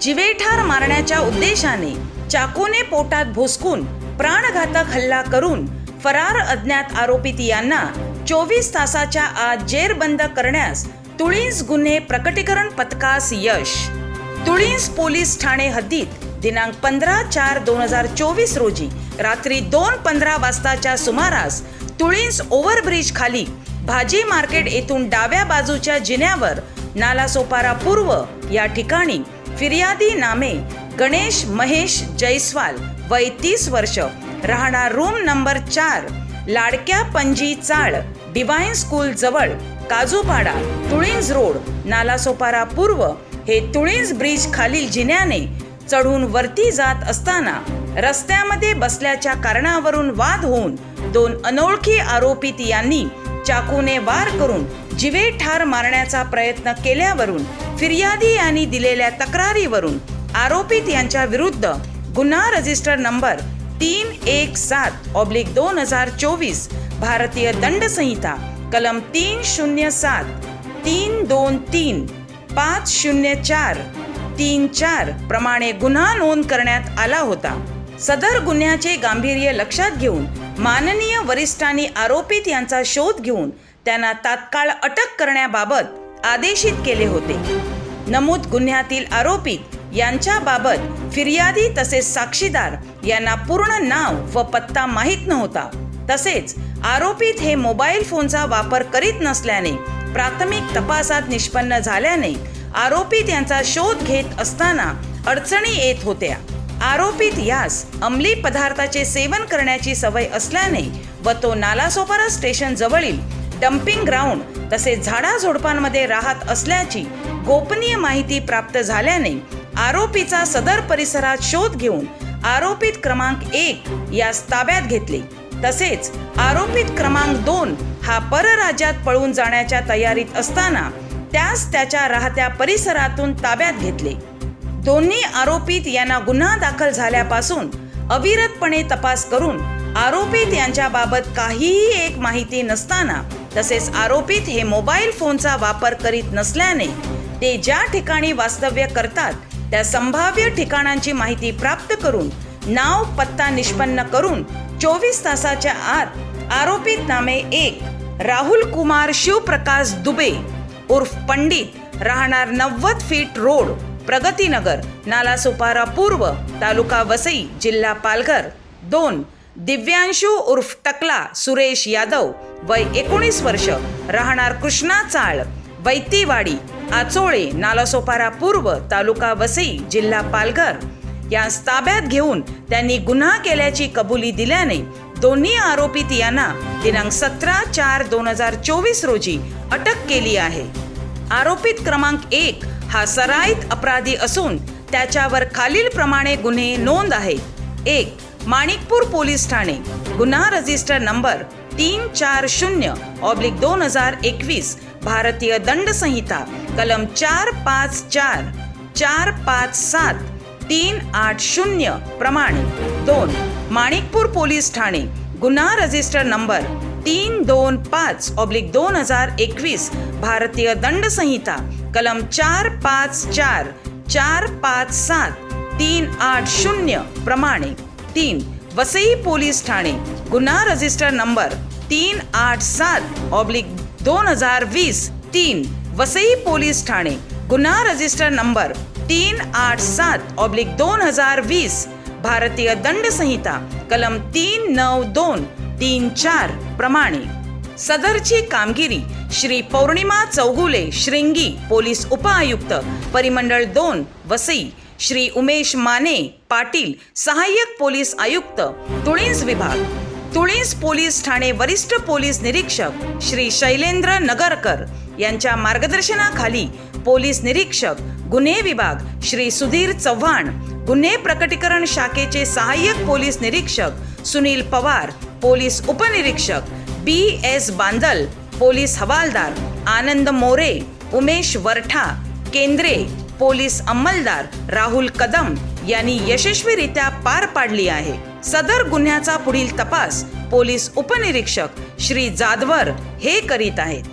जिवेठार मारण्याच्या उद्देशाने चाकूने पोटात भोसकून प्राणघातक हल्ला करून फरार अज्ञात आरोपित यांना चोवीस तासाच्या आत जेरबंद करण्यास तुळींस गुन्हे प्रकटीकरण पथकास यश. तुळींस पोलीस ठाणे हद्दीत दिनांक पंधरा चार दोन हजार चोवीस रोजी रात्री दोन पंधरा वाजताच्या सुमारास तुळींस ओव्हरब्रिज खाली भाजी मार्केट येथून डाव्या बाजूच्या जिन्यावर नालासोपारा पूर्व या ठिकाणी फिर्यादी नामे गणेश महेश जयस्वाल वय तीस वर्ष राहणार रूम नंबर चार लाडक्या पंजी चाळ डिवाईन स्कूल जवळ काजूपाडा तुळींज रोड नालासोपारा पूर्व हे तुळींज ब्रिज खालील जिन्याने चढून वरती जात असताना रस्त्यामध्ये बसल्याच्या कारणावरून वाद होऊन दोन अनोळखी आरोपित यांनी चाकूने वार करून जिवे ठार मारण्याचा प्रयत्न केल्यावरून फिर्यादी यांनी दिलेल्या तक्रारीवरून आरोपित यांच्या विरुद्ध गुन्हा रजिस्टर नंबर तीन एक सात ऑब्लिक दोन हजार चोवीस भारतीय दंड संहिता कलम तीन शून्य सात तीन दोन तीन पाच शून्य चार तीन चार प्रमाणे गुन्हा नोंद करण्यात आला होता. सदर गुन्ह्याचे गांभीर्य लक्षात घेऊन माननीय वरिष्ठांनी आरोपित यांचा शोध घेऊन त्यांना तात्काळ अटक करण्याबाबत आदेशित केले होते. नमूद गुन्ह्यातील आरोपित यांच्याबाबत फिर्यादी तसेच साक्षीदार यांना पूर्ण नाव व पत्ता माहीत नव्हता. तसेच आरोपित हे मोबाईल फोनचा वापर करीत नसल्याने प्राथमिक तपासात निष्पन्न झाल्याने आरोपित यांचा शोध घेत असताना अडचणी येत होत्या. आरोपित यास अंमली पदार्थाचे सेवन करण्याची सवय असल्याने व तो नालासोपारा स्टेशन जवळील डम्पिंग ग्राउंड तसेच झाडाझुडपांमध्ये राहत असल्याची गोपनीय माहिती प्राप्त झाल्याने आरोपीचा सदर परिसरात शोध घेऊन आरोपित क्रमांक एक यास ताब्यात घेतले. तसेच आरोपित क्रमांक दोन हा परराज्यात पळून जाण्याच्या तयारीत असताना त्यास त्याच्या राहत्या परिसरातून ताब्यात घेतले. दोन्ही आरोपित यांना गुन्हा दाखल झाल्यापासून अविरतपणे तपास करून आरोपित यांच्याबाबत काहीही एक माहिती नसताना तसेच आरोपित हे मोबाईल फोनचा वापर करीत नसल्याने ते ज्या ठिकाणी वास्तव्य करतात त्या संभाव्य ठिकाणांची माहिती प्राप्त करून नाव पत्ता निष्पन्न करून चोवीस तासाच्या आत आरोपित नामे एक राहुल कुमार शिवप्रकाश दुबे उर्फ पंडित राहणार नव्वद फीट रोड प्रगतीनगर नालासोपारा पूर्व तालुका वसई जिल्हा पालघर. दोन दिव्यांशू उर्फ टकला सुरेश यादव वय एकोणीस वर्ष राहणार कृष्णा चाळ वैतीवाडी आचोळे नालासोपारा पूर्व तालुका वसई जिल्हा पालघर. यास ताब्यात घेऊन त्यांनी गुन्हा केल्याची कबुली दिल्याने दोन्ही आरोपित यांना दिनांक सतरा चार दोन हजार चोवीस रोजी अटक केली आहे. आरोपित क्रमांक एक हा सराईत अपराधी असून त्याच्यावर खालील प्रमाणे गुन्हे नोंद आहेत. एक माणिकपूर पोलीस ठाणे. गुन्हा रजिस्टर नंबर तीन चार शून्य ऑब्लिक दोन हजार एकवीस भारतीय दंड संहिता कलम चार पाच चार चार पाच सात तीन आठ शून्य प्रमाणे दोन माणिकपूर पोलीस ठाणे. गुन्हा रजिस्टर नंबर तीन दोन पाच ऑब्लिक दोन हजार एकवीस भारतीय दंड संहिता कलम चार पाच चार चार पाच सात तीन आठ शून्य प्रमाणे. तीन वसई पोलीस ठाणे. गुन्हा रजिस्टर नंबर तीन आठ सात ऑब्लिक दोन हजार वीस. तीन वसई पोलीस ठाणे. गुन्हा रजिस्टर नंबर तीन आठ सात ऑब्लिक दोन हजार वीस. भारतीय दंड संहिता कलम तीन नऊ दोन तीन चार प्रमाणे. सदरची कामगिरी श्री पौर्णिमा चौगुले श्रिंगी पोलीस उपआयुक्त परिमंडळ दोन वसई. श्री उमेश माने पाटील सहाय्यक पोलीस आयुक्त तुळींस विभाग. तुळींज पोलीस ठाणे वरिष्ठ पोलीस निरीक्षक श्री शैलेंद्र नगरकर यांच्या मार्गदर्शनाखाली पोलीस निरीक्षक गुन्हे विभाग श्री सुधीर चव्हाण गुन्हे प्रकटीकरण शाखेचे सहाय्यक पोलीस निरीक्षक सुनील पवार पोलीस उपनिरीक्षक बी एस बांदल पोलीस हवालदार आनंद मोरे उमेश वरठा केंद्रे पोलीस अंमलदार राहुल कदम यांनी यशस्वीरित्या पार पाडली आहे. सदर गुन्ह्याचा पुढील तपास पोलीस उपनिरीक्षक श्री जाधवर हे करीत आहेत.